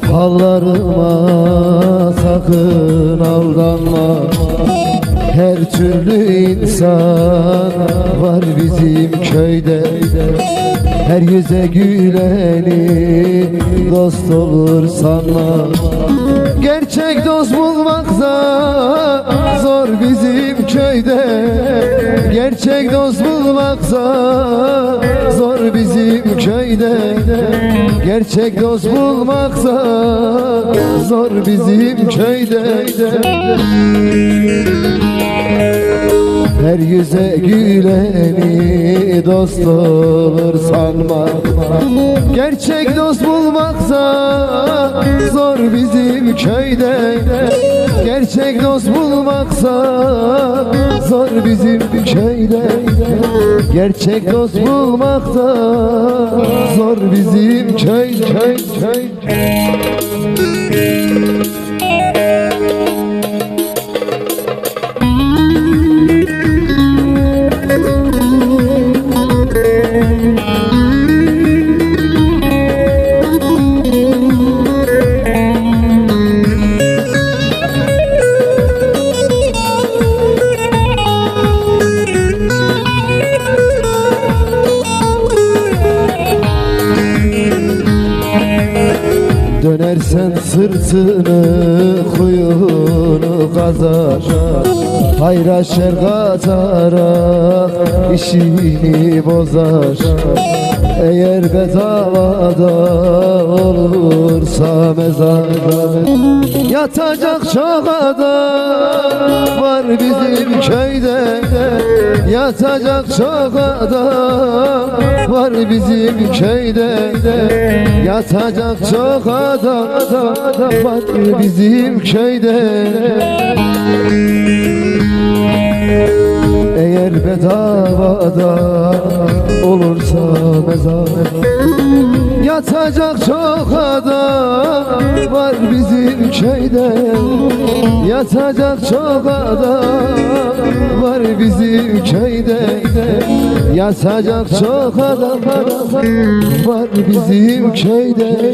Hallarıma sakın aldanma. Her türlü insan var bizim köyde. Her yüze güleni dost olur sanma. Gerçek dost bulmaksa zor bizim köyde Gerçek dost bulmaksa zor bizim köyde. Gerçek dost bulmaksa zor bizim köyde her yüze güleni dost olur sanma. Gerçek dost bulmaksa zor bizim köyde. Gerçek dost bulmaksa zor bizim köyde. Gerçek dost bulmaksa zor bizim köy köy köy Dönersen sırtını kuyunu kazar Hayra şer katarak işini bozar. Eğer bedavada olursa mezar Yatacak çok adam var bizim köyde. Yatacak çok adam var bizim köyde. Yatacak çok adam var bizim köyde. Eğer bedavada olursa mezar Yatacak çok adam var bizim köyde. Yatacak çok adam var bizim köyde. Yatacak çok adam var bizim köyde